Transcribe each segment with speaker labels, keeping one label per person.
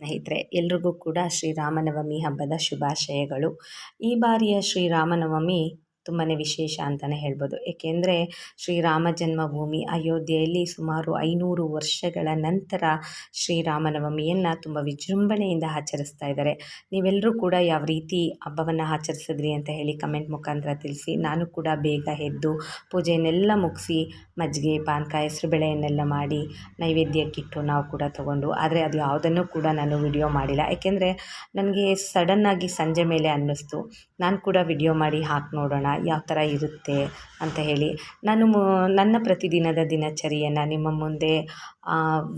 Speaker 1: ಸ್ನೇಹಿತರೆ ಎಲ್ರಿಗೂ ಕೂಡ ಶ್ರೀರಾಮನವಮಿ ಹಬ್ಬದ ಶುಭಾಶಯಗಳು. ಈ ಬಾರಿಯ ಶ್ರೀರಾಮನವಮಿ ತುಂಬಾ ವಿಶೇಷ ಅಂತಲೇ ಹೇಳ್ಬೋದು. ಏಕೆಂದರೆ ಶ್ರೀರಾಮ ಜನ್ಮಭೂಮಿ ಅಯೋಧ್ಯೆಯಲ್ಲಿ ಸುಮಾರು ಐನೂರು ವರ್ಷಗಳ ನಂತರ ಶ್ರೀರಾಮನವಮಿಯನ್ನು ತುಂಬ ವಿಜೃಂಭಣೆಯಿಂದ ಆಚರಿಸ್ತಾ ಇದ್ದಾರೆ. ನೀವೆಲ್ಲರೂ ಕೂಡ ಯಾವ ರೀತಿ ಹಬ್ಬವನ್ನು ಆಚರಿಸಿದ್ರಿ ಅಂತ ಹೇಳಿ ಕಮೆಂಟ್ ಮುಖಾಂತರ ತಿಳಿಸಿ. ನಾನು ಕೂಡ ಬೇಗ ಎದ್ದು ಪೂಜೆಯನ್ನೆಲ್ಲ ಮುಗಿಸಿ ಮಜ್ಜಿಗೆ, ಪಾನಕ ಹೆಸ್ರುಬೇಳೆಯನ್ನೆಲ್ಲ ಮಾಡಿ ನೈವೇದ್ಯಕ್ಕಿಟ್ಟು ನಾವು ಕೂಡ ತಗೊಂಡು, ಆದರೆ ಅದು ಯಾವುದನ್ನು ಕೂಡ ನಾನು ವಿಡಿಯೋ ಮಾಡಿಲ್ಲ. ಏಕೆಂದರೆ ನನಗೆ ಸಡನ್ನಾಗಿ ಸಂಜೆ ಮೇಲೆ ಅನ್ನಿಸ್ತು. ನಾನು ಕೂಡ ವಿಡಿಯೋ ಮಾಡಿ ಹಾಕಿ ನೋಡೋಣ ಯಾವ ಥರ ಇರುತ್ತೆ ಅಂತ ಹೇಳಿ. ನಾನು ನನ್ನ ಪ್ರತಿದಿನದ ದಿನಚರಿಯನ್ನು ನಿಮ್ಮ ಮುಂದೆ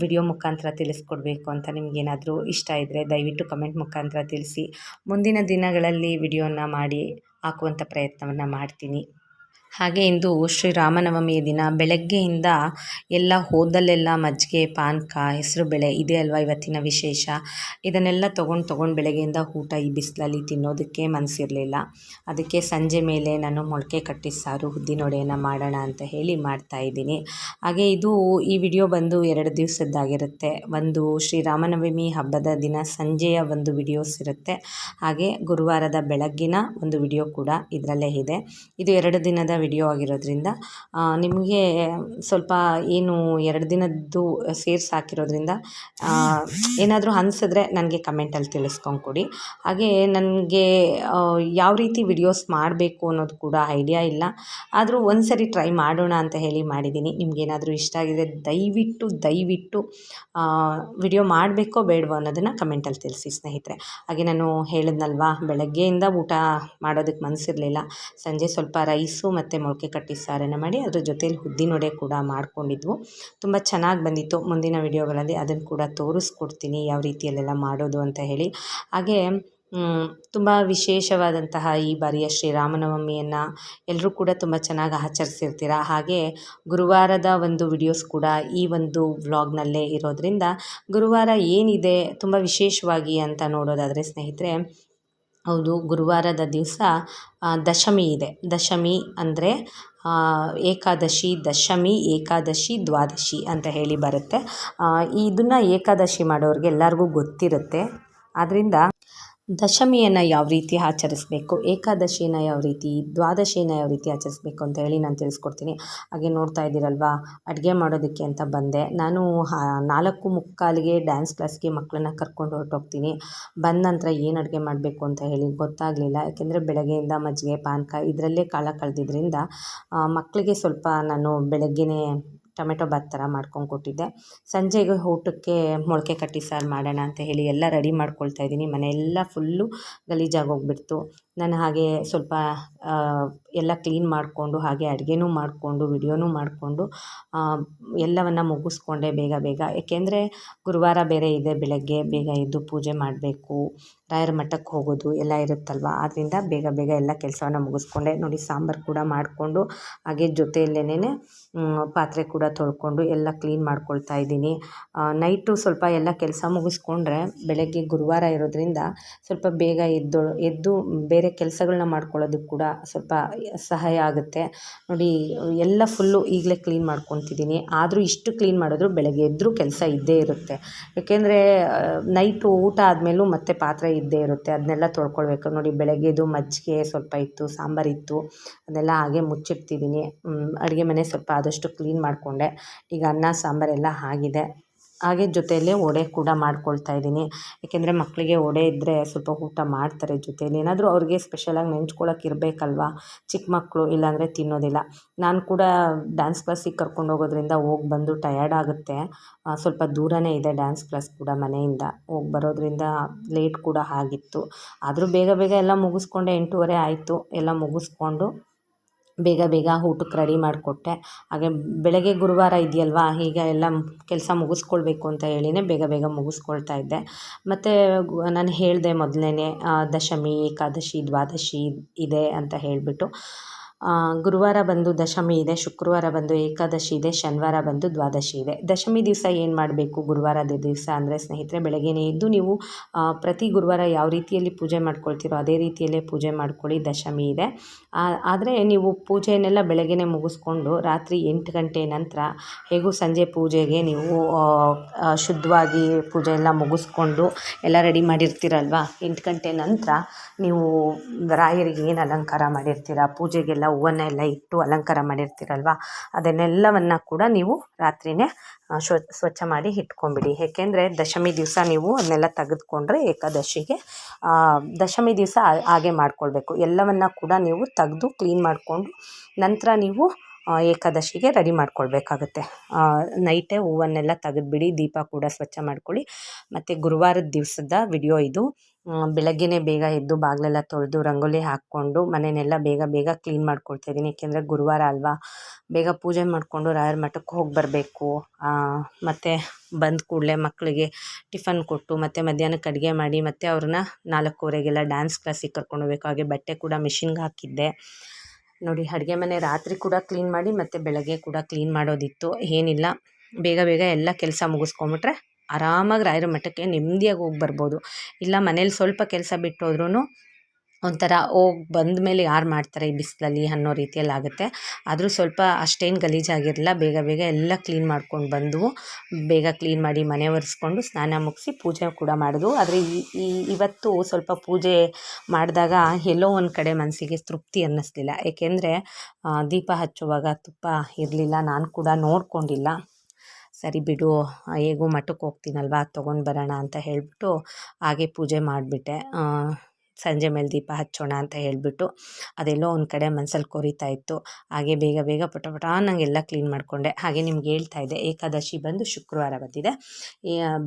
Speaker 1: ವಿಡಿಯೋ ಮುಖಾಂತರ ತಿಳಿಸ್ಕೊಡ್ಬೇಕು ಅಂತ ನಿಮಗೇನಾದರೂ ಇಷ್ಟ ಇದ್ದರೆ ದಯವಿಟ್ಟು ಕಮೆಂಟ್ ಮುಖಾಂತರ ತಿಳಿಸಿ. ಮುಂದಿನ ದಿನಗಳಲ್ಲಿ ವಿಡಿಯೋನ ಮಾಡಿ ಹಾಕುವಂಥ ಪ್ರಯತ್ನವನ್ನು ಮಾಡ್ತೀನಿ. ಹಾಗೆ ಇಂದು ಶ್ರೀರಾಮನವಮಿಯ ದಿನ. ಬೆಳಗ್ಗೆಯಿಂದ ಎಲ್ಲ ಹೋದಲ್ಲೆಲ್ಲ ಮಜ್ಜಿಗೆ ಪಾನಕ ಹೆಸರುಬೇಳೆ ಇದೆ ಅಲ್ವಾ ಇವತ್ತಿನ ವಿಶೇಷ? ಇದನ್ನೆಲ್ಲ ತೊಗೊಂಡು ತೊಗೊಂಡು ಬೆಳಗ್ಗೆಯಿಂದ ಊಟ ಈ ಬಿಸಿಲಲ್ಲಿ ತಿನ್ನೋದಕ್ಕೆ ಮನಸ್ಸಿರಲಿಲ್ಲ ಅದಕ್ಕೆ ಸಂಜೆ ಮೇಲೆ ನಾನು ಮೊಳಕೆ ಕಟ್ಟಿ ಸಾರು ಉದ್ದಿನೊಡೆಯನ್ನು ಮಾಡೋಣ ಅಂತ ಹೇಳಿ ಮಾಡ್ತಾಯಿದ್ದೀನಿ ಹಾಗೆ ಇದು ಈ ವಿಡಿಯೋ ಬಂದು ಎರಡು ದಿವಸದ್ದಾಗಿರುತ್ತೆ. ಒಂದು ಶ್ರೀರಾಮನವಮಿ ಹಬ್ಬದ ದಿನ ಸಂಜೆಯ ಒಂದು ವಿಡಿಯೋಸ್ ಇರುತ್ತೆ. ಹಾಗೆ ಗುರುವಾರದ ಬೆಳಗ್ಗಿನ ಒಂದು ವಿಡಿಯೋ ಕೂಡ ಇದರಲ್ಲೇ ಇದೆ. ಇದು ಎರಡು ದಿನದ ವಿಡಿಯೋ ಆಗಿರೋದ್ರಿಂದ ನಿಮಗೆ ಸ್ವಲ್ಪ ಏನು ಎರಡು ದಿನದ್ದು ಸೇರ್ಸ್ ಹಾಕಿರೋದ್ರಿಂದ ಏನಾದರೂ ಅನ್ಸಿದ್ರೆ ನನಗೆ ಕಮೆಂಟಲ್ಲಿ ತಿಳಿಸ್ಕೊಂಡು ಕೊಡಿ ಹಾಗೆ ನನಗೆ ಯಾವ ರೀತಿ ವಿಡಿಯೋಸ್ ಮಾಡಬೇಕು ಅನ್ನೋದು ಕೂಡ ಐಡಿಯಾ ಇಲ್ಲ. ಆದರೂ ಒಂದು ಸರಿ ಟ್ರೈ ಮಾಡೋಣ ಅಂತ ಹೇಳಿ ಮಾಡಿದ್ದೀನಿ. ನಿಮಗೇನಾದರೂ ಇಷ್ಟ ಆಗಿದೆ ದಯವಿಟ್ಟು ದಯವಿಟ್ಟು ವಿಡಿಯೋ ಮಾಡಬೇಕೋ ಬೇಡವೋ ಅನ್ನೋದನ್ನು ಕಮೆಂಟಲ್ಲಿ ತಿಳಿಸಿ ಸ್ನೇಹಿತರೆ. ಹಾಗೆ ನಾನು ಹೇಳಿದ್ನಲ್ವಾ, ಬೆಳಗ್ಗೆಯಿಂದ ಊಟ ಮಾಡೋದಕ್ಕೆ ಮನಸ್ಸಿರಲಿಲ್ಲ ಸಂಜೆ ಸ್ವಲ್ಪ ರೈಸು ಮತ್ತು ಮೊಳಕೆ ಕಟ್ಟಿ ಸಾರನ್ನು ಮಾಡಿ ಅದ್ರ ಜೊತೇಲಿ ಉದ್ದಿನೊಡೆ ಕೂಡ ಮಾಡ್ಕೊಂಡಿದ್ವು. ತುಂಬ ಚೆನ್ನಾಗಿ ಬಂದಿತ್ತು. ಮುಂದಿನ ವಿಡಿಯೋಗಳಲ್ಲಿ ಅದನ್ನು ಕೂಡ ತೋರಿಸ್ಕೊಡ್ತೀನಿ ಯಾವ ರೀತಿಯಲ್ಲೆಲ್ಲ ಮಾಡೋದು ಅಂತ ಹೇಳಿ. ಹಾಗೆ ತುಂಬ ವಿಶೇಷವಾದಂತಹ ಈ ಬಾರಿಯ ಶ್ರೀರಾಮನವಮಿಯನ್ನು ಎಲ್ಲರೂ ಕೂಡ ತುಂಬ ಚೆನ್ನಾಗಿ ಆಚರಿಸಿರ್ತೀರ? ಹಾಗೆ, ಗುರುವಾರದ ಒಂದು ವಿಡಿಯೋಸ್ ಕೂಡ ಈ ಒಂದು ವ್ಲಾಗ್ನಲ್ಲೇ ಇರೋದರಿಂದ ಗುರುವಾರ ಏನಿದೆ, ತುಂಬ ವಿಶೇಷವಾಗಿ ಅಂತ ನೋಡೋದಾದರೆ ಸ್ನೇಹಿತರೆ ಹೌದು, ಗುರುವಾರದ ದಿವಸ ದಶಮಿ ಇದೆ. ದಶಮಿ ಅಂದರೆ ಏಕಾದಶಿ, ದಶಮಿ, ಏಕಾದಶಿ, ದ್ವಾದಶಿ ಅಂತ ಹೇಳಿ ಬರುತ್ತೆ. ಇದನ್ನು ಏಕಾದಶಿ ಮಾಡೋರಿಗೆ ಎಲ್ಲರಿಗೂ ಗೊತ್ತಿರುತ್ತೆ. ಆದ್ದರಿಂದ ದಶಮಿಯನ್ನು ಯಾವ ರೀತಿ ಆಚರಿಸ್ಬೇಕು ಏಕಾದಶಿನ ಯಾವ ರೀತಿ ದ್ವಾದಶಿನ ಯಾವ ರೀತಿ ಆಚರಿಸ್ಬೇಕು ಅಂತ ಹೇಳಿ ನಾನು ತಿಳಿಸ್ಕೊಡ್ತೀನಿ. ಹಾಗೆ ನೋಡ್ತಾ ಇದ್ದೀರಲ್ವಾ, ಅಡುಗೆ ಮಾಡೋದಕ್ಕೆ ಅಂತ ಬಂದೆ. ನಾನು ನಾಲ್ಕು ಮುಕ್ಕಾಲಿಗೆ ಡ್ಯಾನ್ಸ್ ಕ್ಲಾಸ್ಗೆ ಮಕ್ಕಳನ್ನ ಕರ್ಕೊಂಡು ಹೊರಟೋಗ್ತೀನಿ. ಬಂದ ನಂತರ ಏನು ಅಡುಗೆ ಮಾಡಬೇಕು ಅಂತ ಹೇಳಿ ಗೊತ್ತಾಗಲಿಲ್ಲ. ಯಾಕೆಂದರೆ ಬೆಳಗ್ಗೆಯಿಂದ ಮಜ್ಜಿಗೆ, ಪಾನಕ ಇದರಲ್ಲೇ ಕಾಲ ಕಳೆದಿದ್ದರಿಂದ ಮಕ್ಕಳಿಗೆ ಸ್ವಲ್ಪ ನಾನು ಬೆಳಗ್ಗೆನೇ ಟೊಮೆಟೊ ಬಾತ್ ಥರ ಮಾಡ್ಕೊಂಡು ಕೊಟ್ಟಿದ್ದೆ. ಸಂಜೆಗೆ ಊಟಕ್ಕೆ ಮೊಳಕೆ ಕಟ್ಟಿ ಸಾರು ಮಾಡೋಣ ಅಂತ ಹೇಳಿ ಎಲ್ಲ ರೆಡಿ ಮಾಡ್ಕೊಳ್ತಾ ಇದ್ದೀನಿ. ಮನೆಯೆಲ್ಲ ಫುಲ್ಲು ಗಲೀಜಾಗಿ ಹೋಗ್ಬಿಡ್ತು. ನಾನು ಹಾಗೆ ಸ್ವಲ್ಪ ಎಲ್ಲ ಕ್ಲೀನ್ ಮಾಡಿಕೊಂಡು ಹಾಗೆ ಅಡುಗೆನೂ ಮಾಡಿಕೊಂಡು, ವಿಡಿಯೋನೂ ಮಾಡಿಕೊಂಡು ಎಲ್ಲವನ್ನು ಮುಗಿಸ್ಕೊಂಡೆ ಬೇಗ ಬೇಗ. ಏಕೆಂದರೆ ಗುರುವಾರ ಬೇರೆ ಇದೆ, ಬೆಳಗ್ಗೆ ಬೇಗ ಎದ್ದು ಪೂಜೆ ಮಾಡಬೇಕು. ರಾಯರ ಮಠಕ್ಕೆ ಹೋಗೋದು ಎಲ್ಲ ಇರುತ್ತಲ್ವ? ಆದ್ದರಿಂದ ಬೇಗ ಬೇಗ ಎಲ್ಲ ಕೆಲಸವನ್ನು ಮುಗಿಸ್ಕೊಂಡೆ. ನೋಡಿ ಸಾಂಬಾರು ಕೂಡ ಮಾಡಿಕೊಂಡು ಹಾಗೆ ಜೊತೆಯಲ್ಲೇನೆ ಪಾತ್ರೆ ಕೂಡ ತೊಳ್ಕೊಂಡು ಎಲ್ಲ ಕ್ಲೀನ್ ಮಾಡ್ಕೊಳ್ತಾ ಇದ್ದೀನಿ. ನೈಟು ಸ್ವಲ್ಪ ಎಲ್ಲ ಕೆಲಸ ಮುಗಿಸ್ಕೊಂಡ್ರೆ ಬೆಳಗ್ಗೆ ಗುರುವಾರ ಇರೋದ್ರಿಂದ ಸ್ವಲ್ಪ ಬೇಗ ಎದ್ದು ಎದ್ದು ಬೇರೆ ಕೆಲಸಗಳನ್ನ ಮಾಡ್ಕೊಳ್ಳೋದಕ್ಕೆ ಕೂಡ ಸ್ವಲ್ಪ ಸಹಾಯ ಆಗುತ್ತೆ. ನೋಡಿ, ಎಲ್ಲ ಫುಲ್ಲು ಈಗಲೇ ಕ್ಲೀನ್ ಮಾಡ್ಕೊತಿದ್ದೀನಿ. ಆದರೂ ಇಷ್ಟು ಕ್ಲೀನ್ ಮಾಡಿದ್ರು ಬೆಳಗ್ಗೆ ಎದ್ದರೂ ಕೆಲಸ ಇದ್ದೇ ಇರುತ್ತೆ. ಏಕೆಂದರೆ ನೈಟು ಊಟ ಆದಮೇಲೂ ಮತ್ತೆ ಪಾತ್ರೆ ಇದ್ದೇ ಇರುತ್ತೆ. ಅದನ್ನೆಲ್ಲ ತೊಳ್ಕೊಳ್ಬೇಕು. ನೋಡಿ ಬೆಳಗ್ಗೆದು ಮಜ್ಜಿಗೆ ಸ್ವಲ್ಪ ಇತ್ತು ಸಾಂಬಾರಿತ್ತು ಅದನ್ನೆಲ್ಲ ಹಾಗೆ ಮುಚ್ಚಿಡ್ತಿದ್ದೀನಿ. ಅಡುಗೆ ಮನೆ ಸ್ವಲ್ಪ ಆದಷ್ಟು ಕ್ಲೀನ್ ಮಾಡಿಕೊಂಡೆ ಈಗ ಅನ್ನ ಸಾಂಬಾರೆಲ್ಲ ಆಗಿದೆ. ಹಾಗೆ ಜೊತೆಯಲ್ಲೇ ವಡೆ ಕೂಡ ಮಾಡ್ಕೊಳ್ತಾ ಇದ್ದೀನಿ. ಏಕೆಂದರೆ ಮಕ್ಕಳಿಗೆ ವಡೆ ಇದ್ದರೆ ಸ್ವಲ್ಪ ಊಟ ಮಾಡ್ತಾರೆ ಜೊತೆಯಲ್ಲಿ. ಏನಾದರೂ ಅವ್ರಿಗೆ ಸ್ಪೆಷಲಾಗಿ ನೆಂಚ್ಕೊಳ್ಳೋಕೆ ಇರಬೇಕಲ್ವಾ? ಚಿಕ್ಕ ಮಕ್ಕಳು ಇಲ್ಲಾಂದರೆ ತಿನ್ನೋದಿಲ್ಲ. ನಾನು ಕೂಡ ಡ್ಯಾನ್ಸ್ ಕ್ಲಾಸಿಗೆ ಕರ್ಕೊಂಡು ಹೋಗೋದ್ರಿಂದ ಹೋಗಿ ಬಂದು ಟಯರ್ಡ್ ಆಗುತ್ತೆ. ಸ್ವಲ್ಪ ದೂರನೇ ಇದೆ ಡ್ಯಾನ್ಸ್ ಕ್ಲಾಸ್ ಕೂಡ ಮನೆಯಿಂದ. ಹೋಗಿ ಬರೋದ್ರಿಂದ ಲೇಟ್ ಕೂಡ ಆಗಿತ್ತು. ಆದರೂ ಬೇಗ ಬೇಗ ಎಲ್ಲ ಮುಗಿಸ್ಕೊಂಡೆ. ಎಂಟೂವರೆ ಆಯಿತು. ಎಲ್ಲ ಮುಗಿಸ್ಕೊಂಡು ಬೇಗ ಬೇಗ ಊಟಕ್ಕೆ ರೆಡಿ ಮಾಡಿಕೊಟ್ಟೆ. ಹಾಗೆ ಬೆಳಗ್ಗೆ ಗುರುವಾರ ಇದೆಯಲ್ವಾ? ಈಗ ಎಲ್ಲ ಕೆಲಸ ಮುಗಿಸ್ಕೊಳ್ಬೇಕು ಅಂತ ಹೇಳಿನೇ ಬೇಗ ಬೇಗ ಮುಗಿಸ್ಕೊಳ್ತಾ ಇದ್ದೆ. ಮತ್ತು ನಾನು ಹೇಳಿದೆ ಮೊದಲೇ ದಶಮಿ, ಏಕಾದಶಿ, ದ್ವಾದಶಿ ಇದೆ ಅಂತ ಹೇಳಿಬಿಟ್ಟು. ಗುರುವಾರ ಬಂದು ದಶಮಿ ಇದೆ, ಶುಕ್ರವಾರ ಬಂದು ಏಕಾದಶಿ ಇದೆ, ಶನಿವಾರ ಬಂದು ದ್ವಾದಶಿ ಇದೆ. ದಶಮಿ ದಿವಸ ಏನು ಮಾಡಬೇಕು? ಗುರುವಾರದ ದಿವಸ ಅಂದರೆ ಸ್ನೇಹಿತರೆ, ಬೆಳಗ್ಗೆನೇ ಎದ್ದು ನೀವು ಪ್ರತಿ ಗುರುವಾರ ಯಾವ ರೀತಿಯಲ್ಲಿ ಪೂಜೆ ಮಾಡ್ಕೊಳ್ತೀರೋ ಅದೇ ರೀತಿಯಲ್ಲೇ ಪೂಜೆ ಮಾಡ್ಕೊಳ್ಳಿ, ದಶಮಿ ಇದೆ. ಆದರೆ ನೀವು ಪೂಜೆಯನ್ನೆಲ್ಲ ಬೆಳಗ್ಗೆನೇ ಮುಗಿಸ್ಕೊಂಡು ರಾತ್ರಿ ಎಂಟು ಗಂಟೆ ನಂತರ ಹೇಗೂ ಸಂಜೆ ಪೂಜೆಗೆ ನೀವು ಶುದ್ಧವಾಗಿ ಪೂಜೆ ಎಲ್ಲ ಮುಗಿಸ್ಕೊಂಡು ಎಲ್ಲ ರೆಡಿ ಮಾಡಿರ್ತೀರಲ್ವಾ? ಎಂಟು ಗಂಟೆ ನಂತರ ನೀವು ರಾಯರಿಗೆ ಏನು ಅಲಂಕಾರ ಮಾಡಿರ್ತೀರ? ಪೂಜೆಗೆಲ್ಲ ಹೂವನ್ನೆಲ್ಲ ಇಟ್ಟು ಅಲಂಕಾರ ಮಾಡಿರ್ತೀರಲ್ವ? ಅದನ್ನೆಲ್ಲವನ್ನು ಕೂಡ ನೀವು ರಾತ್ರಿಯೇ ಸ್ವಚ್ಛ ಮಾಡಿ ಇಟ್ಕೊಂಬಿಡಿ ಏಕೆಂದರೆ ದಶಮಿ ದಿವಸ ನೀವು ಅದನ್ನೆಲ್ಲ ತೆಗೆದುಕೊಂಡ್ರೆ ಏಕಾದಶಿಗೆ ದಶಮಿ ದಿವಸ ಹಾಗೆ ಮಾಡಿಕೊಳ್ಬೇಕು. ಎಲ್ಲವನ್ನು ಕೂಡ ನೀವು ತೆಗೆದು ಕ್ಲೀನ್ ಮಾಡಿಕೊಂಡು ನಂತರ ನೀವು ಏಕಾದಶಿಗೆ ರೆಡಿ ಮಾಡ್ಕೊಳ್ಬೇಕಾಗುತ್ತೆ. ನೈಟೇ ಹೂವನ್ನೆಲ್ಲ ತೆಗೆದುಬಿಡಿ, ದೀಪ ಕೂಡ ಸ್ವಚ್ಛ ಮಾಡ್ಕೊಳ್ಳಿ. ಮತ್ತು ಗುರುವಾರದ ದಿವಸದ ವಿಡಿಯೋ ಇದು. ಬೆಳಗ್ಗೆನೇ ಬೇಗ ಎದ್ದು ಬಾಗಿಲೆಲ್ಲ ತೊಳೆದು ರಂಗೋಲಿ ಹಾಕ್ಕೊಂಡು ಮನೆಯನ್ನೆಲ್ಲ ಬೇಗ ಬೇಗ ಕ್ಲೀನ್ ಮಾಡ್ಕೊಳ್ತಾ ಇದ್ದೀನಿ. ಏಕೆಂದರೆ ಗುರುವಾರ ಅಲ್ವಾ? ಬೇಗ ಪೂಜೆ ಮಾಡಿಕೊಂಡು ರಾಯರ ಮಠಕ್ಕೆ ಹೋಗಿ ಬರಬೇಕು. ಮತ್ತು ಬಂದ ಕೂಡಲೇ ಮಕ್ಕಳಿಗೆ ಟಿಫನ್ ಕೊಟ್ಟು ಮತ್ತು ಮಧ್ಯಾಹ್ನಕ್ಕೆ ಅಡುಗೆ ಮಾಡಿ ಮತ್ತು ಅವ್ರನ್ನ ನಾಲ್ಕೂವರೆಗೆಲ್ಲ ಡ್ಯಾನ್ಸ್ ಕ್ಲಾಸಿಗೆ ಕರ್ಕೊಂಡು ಹೋಗ್ಬೇಕು. ಹಾಗೆ ಬಟ್ಟೆ ಕೂಡ ಮಿಷಿನ್ಗೆ ಹಾಕಿದ್ದೆ. ನೋಡಿ, ಅಡುಗೆ ಮನೆ ರಾತ್ರಿ ಕೂಡ ಕ್ಲೀನ್ ಮಾಡಿ ಮತ್ತು ಬೆಳಗ್ಗೆ ಕೂಡ ಕ್ಲೀನ್ ಮಾಡೋದಿತ್ತು. ಏನಿಲ್ಲ. ಬೇಗ ಬೇಗ ಎಲ್ಲ ಕೆಲಸ ಮುಗಿಸ್ಕೊಂಬಿಟ್ರೆ ಆರಾಮಾಗಿ ರಾಯರ ಮಠಕ್ಕೆ ನೆಮ್ಮದಿಯಾಗಿ ಹೋಗಿ ಬರ್ಬೋದು. ಇಲ್ಲ ಮನೇಲಿ ಸ್ವಲ್ಪ ಕೆಲಸ ಬಿಟ್ಟು ಹೋದ್ರೂ ಒಂಥರ ಹೋಗಿ ಬಂದ ಮೇಲೆ ಯಾರು ಮಾಡ್ತಾರೆ ಈ ಬಿಸಿಲಲ್ಲಿ ಅನ್ನೋ ರೀತಿಯಲ್ಲಿ ಆಗುತ್ತೆ. ಆದರೂ ಸ್ವಲ್ಪ ಅಷ್ಟೇನು ಗಲೀಜಾಗಿರಲಿಲ್ಲ ಬೇಗ ಬೇಗ ಎಲ್ಲ ಕ್ಲೀನ್ ಮಾಡ್ಕೊಂಡು ಬಂದು ಬೇಗ ಕ್ಲೀನ್ ಮಾಡಿ ಮನೆ ಒರೆಸ್ಕೊಂಡು ಸ್ನಾನ ಮುಗಿಸಿ ಪೂಜೆ ಕೂಡ ಮಾಡೋದು ಆದರೆ ಈ ಇವತ್ತು ಸ್ವಲ್ಪ ಪೂಜೆ ಮಾಡಿದಾಗ ಎಲ್ಲೋ ಒಂದು ಕಡೆ ಮನಸ್ಸಿಗೆ ತೃಪ್ತಿ ಅನ್ನಿಸ್ಲಿಲ್ಲ. ಏಕೆಂದರೆ ದೀಪ ಹಚ್ಚುವಾಗ ತುಪ್ಪ ಇರಲಿಲ್ಲ. ನಾನು ಕೂಡ ನೋಡಿಕೊಂಡಿಲ್ಲ. ಸರಿ ಬಿಡು, ಹೇಗೂ ಮಠಕ್ಕೆ ಹೋಗ್ತೀನಲ್ವ, ತೊಗೊಂಡು ಬರೋಣ ಅಂತ ಹೇಳಿಬಿಟ್ಟು ಹಾಗೆ ಪೂಜೆ ಮಾಡಿಬಿಟ್ಟೆ. ಸಂಜೆ ಮೇಲೆ ದೀಪ ಹಚ್ಚೋಣ ಅಂತ ಹೇಳಿಬಿಟ್ಟು ಅದೆಲ್ಲೋ ಒಂದು ಕಡೆ ಮನಸ್ಸಲ್ಲಿ ಕೊರಿತಾ ಇತ್ತು. ಹಾಗೆ ಬೇಗ ಬೇಗ ಪಟ ಪಟ ನಂಗೆಲ್ಲ ಕ್ಲೀನ್ ಮಾಡಿಕೊಂಡೆ. ಹಾಗೆ ನಿಮ್ಗೆ ಹೇಳ್ತಾ ಇದ್ದೆ, ಏಕಾದಶಿ ಬಂದು ಶುಕ್ರವಾರ ಬಂದಿದೆ.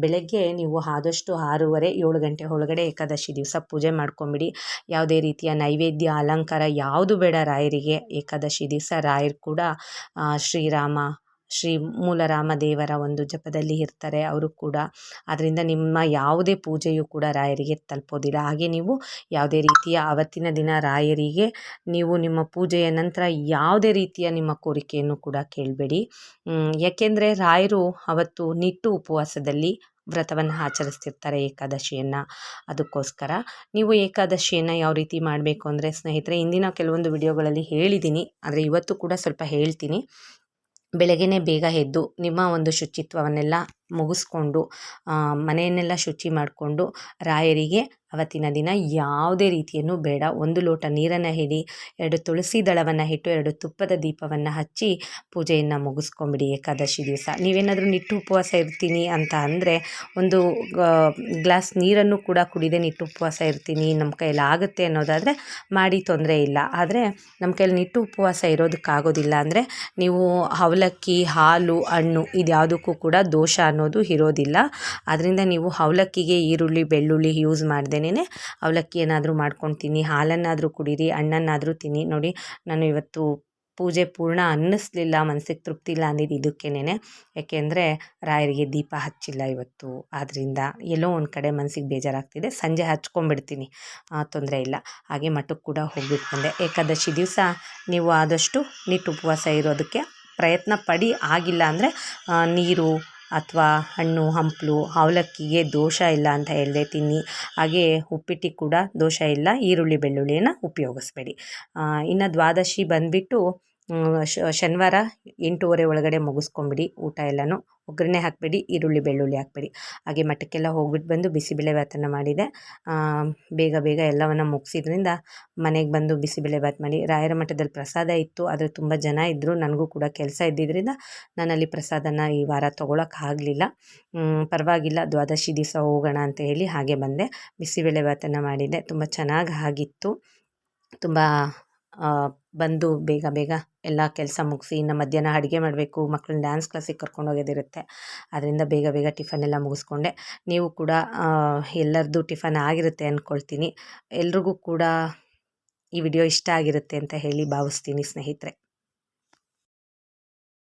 Speaker 1: ಬೆಳಗ್ಗೆ ನೀವು ಆದಷ್ಟು ಆರೂವರೆ, ಏಳು ಗಂಟೆ ಒಳಗಡೆ ಏಕಾದಶಿ ದಿವಸ ಪೂಜೆ ಮಾಡ್ಕೊಂಬಿಡಿ. ಯಾವುದೇ ರೀತಿಯ ನೈವೇದ್ಯ, ಅಲಂಕಾರ ಯಾವುದು ಬೇಡ ರಾಯರಿಗೆ. ಏಕಾದಶಿ ದಿವಸ ರಾಯರು ಕೂಡ ಶ್ರೀರಾಮ ಶ್ರೀ ಮೂಲರಾಮದೇವರ ಒಂದು ಜಪದಲ್ಲಿ ಇರ್ತಾರೆ ಅವರು ಕೂಡ. ಅದರಿಂದ ನಿಮ್ಮ ಯಾವುದೇ ಪೂಜೆಯು ಕೂಡ ರಾಯರಿಗೆ ತಲುಪೋದಿಲ್ಲ. ಹಾಗೆ ನೀವು ಯಾವುದೇ ರೀತಿಯ ಆವತ್ತಿನ ದಿನ ರಾಯರಿಗೆ ನೀವು ನಿಮ್ಮ ಪೂಜೆಯ ನಂತರ ಯಾವುದೇ ರೀತಿಯ ನಿಮ್ಮ ಕೋರಿಕೆಯನ್ನು ಕೂಡ ಕೇಳಬೇಡಿ. ಯಾಕೆಂದರೆ ರಾಯರು ಅವತ್ತು ನಿಟ್ಟು ಉಪವಾಸದಲ್ಲಿ ವ್ರತವನ್ನು ಆಚರಿಸ್ತಿರ್ತಾರೆ ಏಕಾದಶಿಯನ್ನು. ಅದಕ್ಕೋಸ್ಕರ ನೀವು ಏಕಾದಶಿಯನ್ನು ಯಾವ ರೀತಿ ಮಾಡಬೇಕು ಅಂದರೆ ಸ್ನೇಹಿತರೆ, ಇಂದಿನ ಕೆಲವೊಂದು ವಿಡಿಯೋಗಳಲ್ಲಿ ಹೇಳಿದ್ದೀನಿ. ಆದರೆ ಇವತ್ತು ಕೂಡ ಸ್ವಲ್ಪ ಹೇಳ್ತೀನಿ. ಬೆಳಗ್ಗೆನೇ ಬೇಗ ಎದ್ದು ನಿಮ್ಮ ಒಂದು ಶುಚಿತ್ವವನ್ನೆಲ್ಲ ಮುಗಿಸ್ಕೊಂಡು ಮನೆಯನ್ನೆಲ್ಲ ಶುಚಿ ಮಾಡಿಕೊಂಡು ರಾಯರಿಗೆ ಅವತ್ತಿನ ದಿನ ಯಾವುದೇ ರೀತಿಯನ್ನು ಬೇಡ. ಒಂದು ಲೋಟ ನೀರನ್ನು ಹಿಡಿ, ಎರಡು ತುಳಸಿ ದಳವನ್ನು ಇಟ್ಟು ಎರಡು ತುಪ್ಪದ ದೀಪವನ್ನು ಹಚ್ಚಿ ಪೂಜೆಯನ್ನು ಮುಗಿಸ್ಕೊಂಬಿಡಿ ಏಕಾದಶಿ ದಿವಸ. ನೀವೇನಾದರೂ ನಿಟ್ಟು ಉಪವಾಸ ಇರ್ತೀನಿ ಅಂತ ಅಂದರೆ ಒಂದು ಗ್ಲಾಸ್ ನೀರನ್ನು ಕೂಡ ಕುಡಿದೆ ನಿಟ್ಟು ಉಪವಾಸ ಇರ್ತೀನಿ. ನಮ್ಮ ಕೈಯಲ್ಲಿ ಆಗುತ್ತೆ ಅನ್ನೋದಾದರೆ ಮಾಡಿ ತೊಂದರೆ ಇಲ್ಲ. ಆದರೆ ನಮ್ಮ ಕೈಯಲ್ಲಿ ನಿಟ್ಟು ಉಪವಾಸ ಇರೋದಕ್ಕಾಗೋದಿಲ್ಲ ಅಂದರೆ ನೀವು ಅವಲಕ್ಕಿ ಹಾಲು, ಹಣ್ಣು ಇದು ಯಾವುದಕ್ಕೂ ಕೂಡ ದೋಷ ಅನ್ನೋದು ಇರೋದಿಲ್ಲ. ಅದರಿಂದ ನೀವು ಅವಲಕ್ಕಿಗೆ ಈರುಳ್ಳಿ, ಬೆಳ್ಳುಳ್ಳಿ ಯೂಸ್ ಮಾಡ್ದೇನೆ ಅವಲಕ್ಕಿ ಏನಾದರೂ ಮಾಡ್ಕೊಂಡು ತಿನ್ನಿ, ಹಾಲನ್ನಾದರೂ ಕುಡೀರಿ, ಹಣ್ಣನ್ನಾದರೂ ತಿನ್ನಿ. ನೋಡಿ, ನಾನು ಇವತ್ತು ಪೂಜೆ ಪೂರ್ಣ ಅನ್ನಿಸ್ಲಿಲ್ಲ ಮನಸ್ಸಿಗೆ ತೃಪ್ತಿ ಇಲ್ಲ ಅಂದಿದ್ದು ಇದಕ್ಕೇನೆ ಯಾಕೆಂದರೆ ರಾಯರಿಗೆ ದೀಪ ಹಚ್ಚಿಲ್ಲ ಇವತ್ತು. ಆದ್ದರಿಂದ ಎಲ್ಲೋ ಒಂದು ಕಡೆ ಮನಸ್ಸಿಗೆ ಬೇಜಾರಾಗ್ತಿದೆ. ಸಂಜೆ ಹಚ್ಕೊಂಡ್ಬಿಡ್ತೀನಿ. ತೊಂದರೆ ಇಲ್ಲ. ಹಾಗೆ ಮಠಕ್ಕೆ ಕೂಡ ಹೋಗ್ಬಿಟ್ಟು ಬಂದೆ. ಏಕಾದಶಿ ದಿವಸ ನೀವು ಆದಷ್ಟು ನಿಟ್ಟು ಉಪವಾಸ ಇರೋದಕ್ಕೆ ಪ್ರಯತ್ನ ಪಡಿ. ಆಗಿಲ್ಲ ಅಂದರೆ ನೀರು ಅಥವಾ ಹಣ್ಣು, ಹಂಪಲು ಅವಲಕ್ಕಿಗೆ ದೋಷ ಇಲ್ಲ ಅಂತ ಹೇಳಿದೆ ತಿನ್ನಿ. ಹಾಗೆ ಉಪ್ಪಿಟ್ಟಿಗೆ ಕೂಡ ದೋಷ ಇಲ್ಲ. ಈರುಳ್ಳಿ ಬೆಳ್ಳುಳ್ಳಿಯನ್ನು ಉಪಯೋಗಿಸ್ಬೇಡಿ. ಇನ್ನು ದ್ವಾದಶಿ ಬಂದುಬಿಟ್ಟು ಶನಿವಾರ ಎಂಟೂವರೆ ಒಳಗಡೆ ಮುಗಿಸ್ಕೊಂಬಿಡಿ. ಊಟ ಎಲ್ಲನೂ ಒಗ್ಗರಣೆ ಹಾಕಬೇಡಿ, ಈರುಳ್ಳಿ, ಬೆಳ್ಳುಳ್ಳಿ ಹಾಕಬೇಡಿ. ಹಾಗೆ ಮಠಕ್ಕೆಲ್ಲ ಹೋಗ್ಬಿಟ್ಟು ಬಂದು ಬಿಸಿಬೇಳೆ ಭಾತನ್ನು ಮಾಡಿದೆ. ಬೇಗ ಬೇಗ ಎಲ್ಲವನ್ನು ಮುಗಿಸಿದ್ರಿಂದ ಮನೆಗೆ ಬಂದು ಬಿಸಿಬೇಳೆ ಭಾತ್ ಮಾಡಿ. ರಾಯರ ಮಠದಲ್ಲಿ ಪ್ರಸಾದ ಇತ್ತು, ಆದರೆ ತುಂಬ ಜನ ಇದ್ದರು ನನಗೂ ಕೂಡ ಕೆಲಸ ಇದ್ದಿದ್ದರಿಂದ ನಾನಲ್ಲಿ ಪ್ರಸಾದನ ಈ ವಾರ ತೊಗೊಳಕ್ಕಾಗಲಿಲ್ಲ ಪರವಾಗಿಲ್ಲ, ದ್ವಾದಶಿ ದಿವಸ ಹೋಗೋಣ ಅಂತ ಹೇಳಿ ಹಾಗೆ ಬಂದೆ. ಬಿಸಿಬೇಳೆ ಭಾತನ್ನು ಮಾಡಿದೆ. ತುಂಬ ಚೆನ್ನಾಗಿ ಆಗಿತ್ತು. ತುಂಬ ಬಂದು ಬೇಗ ಬೇಗ ಎಲ್ಲ ಕೆಲಸ ಮುಗಿಸಿ ಇನ್ನು ಮಧ್ಯಾಹ್ನ ಅಡುಗೆ ಮಾಡಬೇಕು ಮಕ್ಕಳನ್ನ ಡ್ಯಾನ್ಸ್ ಕ್ಲಾಸಿಗೆ ಕರ್ಕೊಂಡು ಹೋಗೋದಿರುತ್ತೆ ಅದರಿಂದ ಬೇಗ ಬೇಗ ಟಿಫನ್ ಎಲ್ಲ ಮುಗಿಸ್ಕೊಂಡೆ. ನೀವು ಕೂಡ ಎಲ್ಲರದ್ದು ಟಿಫನ್ ಆಗಿರುತ್ತೆ ಅಂದ್ಕೊಳ್ತೀನಿ ಎಲ್ರಿಗೂ ಕೂಡ ಈ ವಿಡಿಯೋ ಇಷ್ಟ ಆಗಿರುತ್ತೆ ಅಂತ ಹೇಳಿ ಭಾವಿಸ್ತೀನಿ ಸ್ನೇಹಿತರೆ.